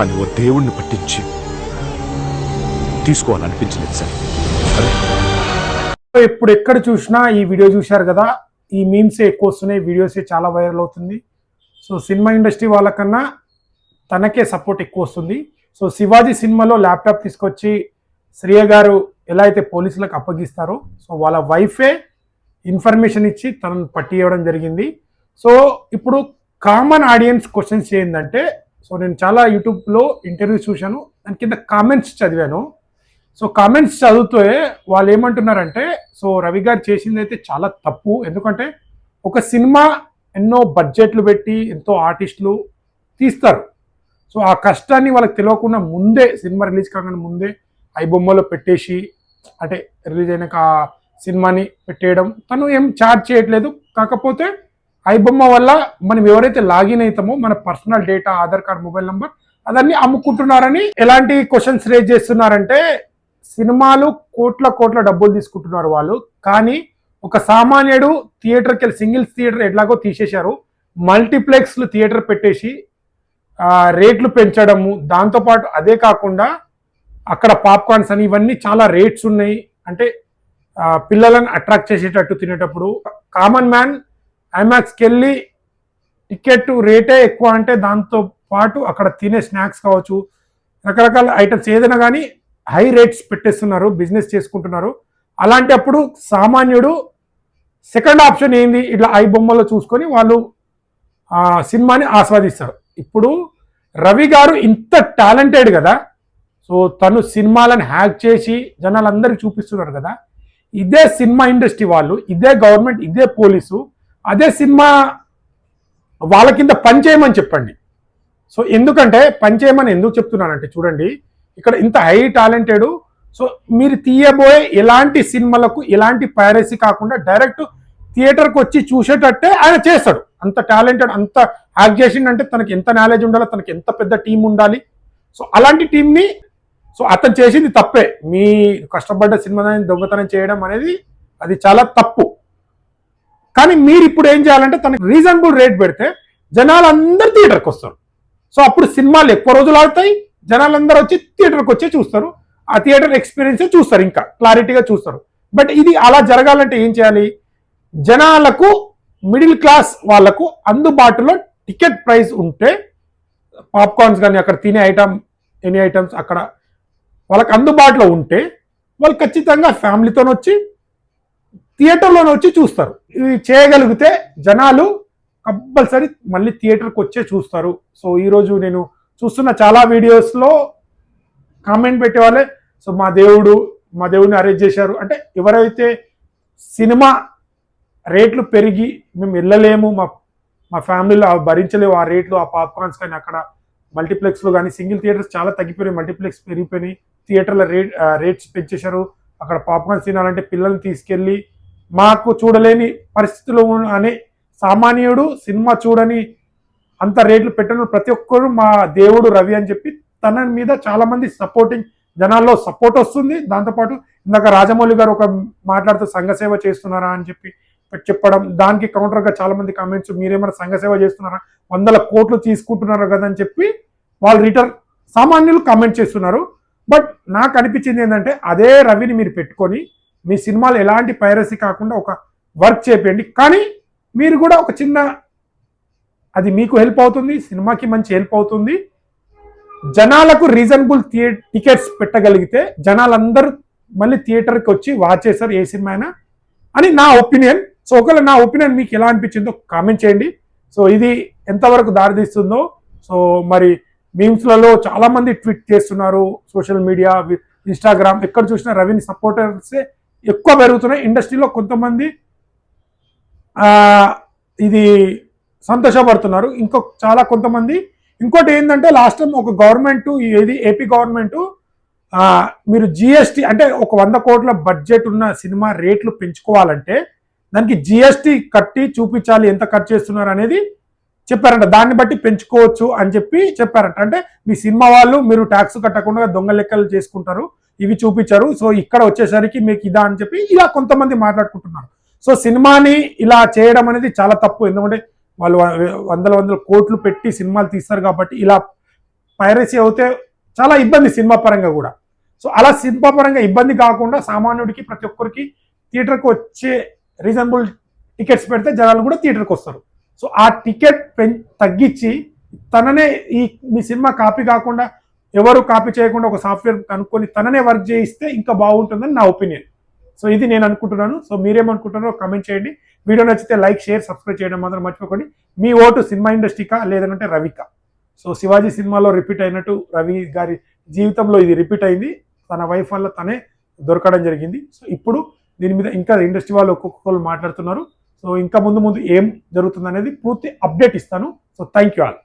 కానీ ఓ దేవుణ్ణి పట్టించి తీసుకోవాలనిపించలేదు సార్. ఇప్పుడు ఎక్కడ చూసినా ఈ వీడియో చూశారు కదా ఈ మీమ్సే ఎక్కువ వస్తున్నాయి వీడియోసే చాలా వైరల్ అవుతుంది. సో సినిమా ఇండస్ట్రీ వాళ్ళకన్నా తనకే సపోర్ట్ ఎక్కువ వస్తుంది సో శివాజీ సినిమాలో ల్యాప్టాప్ తీసుకొచ్చి శ్రియ గారు ఎలా అయితే పోలీసులకు అప్పగిస్తారో సో వాళ్ళ వైఫే ఇన్ఫర్మేషన్ ఇచ్చి తనను పట్టి ఇవ్వడం జరిగింది. సో ఇప్పుడు కామన్ ఆడియన్స్ క్వశ్చన్స్ ఏంటంటే సో నేను చాలా యూట్యూబ్లో ఇంటర్వ్యూస్ చూశాను. దాని కింద కామెంట్స్ చదివాను. సో కామెంట్స్ చదివితే వాళ్ళు ఏమంటున్నారంటే సో రవి గారు చేసింది అయితే చాలా తప్పు. ఎందుకంటే ఒక సినిమా ఎన్నో బడ్జెట్లు పెట్టి ఎంతో ఆర్టిస్టులు తీస్తారు. సో ఆ కష్టాన్ని వాళ్ళకి తెలియకుండా ముందే సినిమా రిలీజ్ కాకుండా ముందే ఐ బొమ్మలో పెట్టేసి అంటే రిలీజ్ అయినాక ఆ సినిమాని పెట్టేయడం తను ఏం ఛార్జ్ చేయట్లేదు. కాకపోతే ఐ బొమ్మ వల్ల మనం ఎవరైతే లాగిన్ అవుతామో మన personal data Aadhaar card mobile number అదన్నీ అమ్ముకుంటున్నారని ఎలాంటి క్వశ్చన్స్ రేజ్ చేస్తున్నారంటే సినిమాలు కోట్ల కోట్ల డబ్బులు తీసుకుంటున్నారు వాళ్ళు. కానీ ఒక సామాన్యుడు థియేటర్కి వెళ్ళి సింగిల్ థియేటర్ ఎట్లాగో తీసేశారు. మల్టీప్లెక్స్లు థియేటర్ పెట్టేసి రేట్లు పెంచడము దాంతోపాటు అదే కాకుండా అక్కడ పాప్కార్న్స్ అని ఇవన్నీ చాలా రేట్స్ ఉన్నాయి. అంటే పిల్లలను అట్రాక్ట్ చేసేటట్టు తినేటప్పుడు కామన్ మ్యాన్ ఐమాక్స్కి వెళ్ళి టికెట్ రేటే ఎక్కువ అంటే దాంతో పాటు అక్కడ తినే స్నాక్స్ కావచ్చు రకరకాల ఐటమ్స్ ఏదైనా కానీ హై రేట్స్ పెట్టేస్తున్నారు బిజినెస్ చేసుకుంటున్నారు. అలాంటి అప్పుడు సామాన్యుడు సెకండ్ ఆప్షన్ ఏంది? ఇట్లా ఐ బొమ్మలో చూసుకొని వాళ్ళు సినిమాని ఆస్వాదిస్తారు. ఇప్పుడు రవి గారు ఇంత టాలెంటెడ్ కదా సో తను సినిమాలను హ్యాక్ చేసి జనాలందరికీ చూపిస్తున్నారు కదా ఇదే సినిమా ఇండస్ట్రీ వాళ్ళు ఇదే గవర్నమెంట్ ఇదే పోలీసు అదే సినిమా వాళ్ళ కింద పని చేయమని చెప్పండి. సో ఎందుకంటే పని చేయమని ఎందుకు చెప్తున్నానంటే చూడండి ఇక్కడ ఇంత హై టాలెంటెడ్ సో మీరు తీయబోయే ఎలాంటి సినిమాలకు ఎలాంటి పైరసీ కాకుండా డైరెక్ట్ థియేటర్కి వచ్చి చూసేటట్టే ఆయన చేస్తాడు. అంత టాలెంటెడ్ అంత యాక్ట్ చేసిండంటే తనకి ఎంత నాలెడ్జ్ ఉండాలి తనకి ఎంత పెద్ద టీం ఉండాలి. సో అలాంటి టీంని సో అతను చేసింది తప్పే. మీ కష్టపడ్డ సినిమా దొంగతనం చేయడం అనేది అది చాలా తప్పు. కానీ మీరు ఇప్పుడు ఏం చేయాలంటే తనకి రీజనబుల్ రేట్ పెడితే జనాలందరూ థియేటర్కి వస్తారు. సో అప్పుడు సినిమాలు ఎక్కువ రోజులు ఆడతాయి జనాలందరూ వచ్చి థియేటర్కి వచ్చి చూస్తారు. ఆ థియేటర్ ఎక్స్పీరియన్స్ చూస్తారు ఇంకా క్లారిటీగా చూస్తారు. బట్ ఇది అలా జరగాలంటే ఏం చేయాలి? జనాలకు మిడిల్ క్లాస్ వాళ్ళకు అందుబాటులో టికెట్ ప్రైస్ ఉంటే పాప్కార్న్స్ కానీ అక్కడ తినే ఐటమ్ ఎనీ ఐటమ్స్ అక్కడ వాళ్ళకి అందుబాటులో ఉంటే వాళ్ళు ఖచ్చితంగా ఫ్యామిలీతో వచ్చి థియేటర్లోనే వచ్చి చూస్తారు. ఇది చేయగలిగితే జనాలు కంపల్సరీ మళ్ళీ థియేటర్కి వచ్చే చూస్తారు. సో ఈరోజు నేను చూస్తున్న చాలా వీడియోస్లో కామెంట్ పెట్టేవాళ్ళే. సో మా దేవుడు మా దేవుడిని అరేంజ్ చేశారు. అంటే ఎవరైతే సినిమా రేట్లు పెరిగి మేము వెళ్ళలేము మా మా ఫ్యామిలీలో భరించలేము భరించలేవు ఆ రేట్లు ఆ పాప్కార్న్స్ కానీ అక్కడ మల్టీప్లెక్స్లో కానీ సింగిల్ థియేటర్స్ చాలా తగ్గిపోయినాయి మల్టీప్లెక్స్ పెరిగిపోయినాయి. థియేటర్ల రేట్ రేట్స్ పెంచేశారు. అక్కడ పాప్కార్న్స్ తినాలంటే పిల్లల్ని తీసుకెళ్ళి మాకు చూడలేని పరిస్థితులు అనే సామాన్యుడు సినిమా చూడని అంత రేట్లు పెట్టడం ప్రతి ఒక్కరు మా దేవుడు రవి అని చెప్పి తన మీద చాలామంది సపోర్టింగ్ జనాల్లో సపోర్ట్ వస్తుంది. దాంతోపాటు ఇందాక రాజమౌళి గారు ఒక మాట్లాడుతూ సంఘసేవ చేస్తున్నారా అని చెప్పి చెప్పడం దానికి కౌంటర్గా చాలామంది కామెంట్స్ మీరేమైనా సంఘసేవ చేస్తున్నారా? వందల కోట్లు తీసుకుంటున్నారు కదా అని చెప్పి వాళ్ళు రిటర్న్ సామాన్యులు కామెంట్ చేస్తున్నారు. బట్ నాకు అనిపించింది ఏంటంటే అదే రవిని మీరు పెట్టుకొని మీ సినిమాలు ఎలాంటి పైరసీ కాకుండా ఒక వర్క్ చేయండి కానీ మీరు కూడా ఒక చిన్న అది మీకు హెల్ప్ అవుతుంది సినిమాకి మంచి హెల్ప్ అవుతుంది. జనాలకు రీజనబుల్ థియే టికెట్స్ పెట్టగలిగితే జనాలందరూ మళ్ళీ థియేటర్కి వచ్చి వాచ్ చేస్తారు ఏ సినిమా అయినా అని నా ఒపీనియన్. సో ఒకవేళ నా ఒపీనియన్ మీకు ఎలా అనిపించిందో కామెంట్ చేయండి. సో ఇది ఎంతవరకు దారితీస్తుందో. సో మరి మీమ్స్లలో చాలామంది ట్వీట్ చేస్తున్నారు సోషల్ మీడియా ఇన్స్టాగ్రామ్. ఎక్కడ చూసినా రవిని సపోర్టర్సే ఎక్కువ పెరుగుతున్నాయి. ఇండస్ట్రీలో కొంతమంది ఇది సంతోషపడుతున్నారు. ఇంకో చాలా కొంతమంది ఇంకోటి ఏంటంటే లాస్ట్ టైం ఒక గవర్నమెంట్ ఏది ఏపీ గవర్నమెంట్ మీరు జిఎస్టీ అంటే ఒక వంద కోట్ల బడ్జెట్ ఉన్న సినిమా రేట్లు పెంచుకోవాలంటే దానికి జిఎస్టీ కట్టి చూపించాలి ఎంత ఖర్చు చేస్తున్నారు అనేది చెప్పారంట దాన్ని బట్టి పెంచుకోవచ్చు అని చెప్పి చెప్పారంట. అంటే మీ సినిమా వాళ్ళు మీరు ట్యాక్స్ కట్టకుండా దొంగ లెక్కలు చేసుకుంటారు ఇవి చూపించారు. సో ఇక్కడ వచ్చేసరికి మీకు ఇదా అని చెప్పి ఇలా కొంతమంది మాట్లాడుకుంటున్నారు. సో సినిమాని ఇలా చేయడం అనేది చాలా తప్పు. ఎందుకంటే వాళ్ళు వందల వందల కోట్లు పెట్టి సినిమాలు తీస్తారు కాబట్టి ఇలా పైరసీ అవుతే చాలా ఇబ్బంది సినిమా పరంగా కూడా. సో అలా సినిమా పరంగా ఇబ్బంది కాకుండా సామాన్యుడికి ప్రతి ఒక్కరికి థియేటర్కి వచ్చే రీజనబుల్ టికెట్స్ పెడితే జనాలు కూడా థియేటర్కి వస్తారు. సో ఆ టికెట్ పెం తగ్గించి తననే ఈ మీ సినిమా కాపీ కాకుండా ఎవరు కాపీ చేయకుండా ఒక సాఫ్ట్వేర్ కనుక్కొని తననే వర్క్ చేయిస్తే ఇంకా బాగుంటుందని నా ఒపీనియన్. సో ఇది నేను అనుకుంటున్నాను. సో మీరేమనుకుంటున్నారో కమెంట్ చేయండి. వీడియో నచ్చితే లైక్ షేర్ సబ్స్క్రైబ్ చేయడం మాత్రం మర్చిపోకండి. మీ ఓటు సినిమా ఇండస్ట్రీకా లేదంటే రవిక? సో శివాజీ సినిమాలో రిపీట్ అయినట్టు రవి గారి జీవితంలో ఇది రిపీట్ అయింది. తన వైఫ్ వల్ల తనే దొరకడం జరిగింది. సో ఇప్పుడు దీని మీద ఇంకా ఇండస్ట్రీ వాళ్ళు ఒక్కొక్కరు మాట్లాడుతున్నారు. సో ఇంకా ముందు ముందు ఏం జరుగుతుంది అనేది పూర్తి అప్డేట్ ఇస్తాను. So thank you all.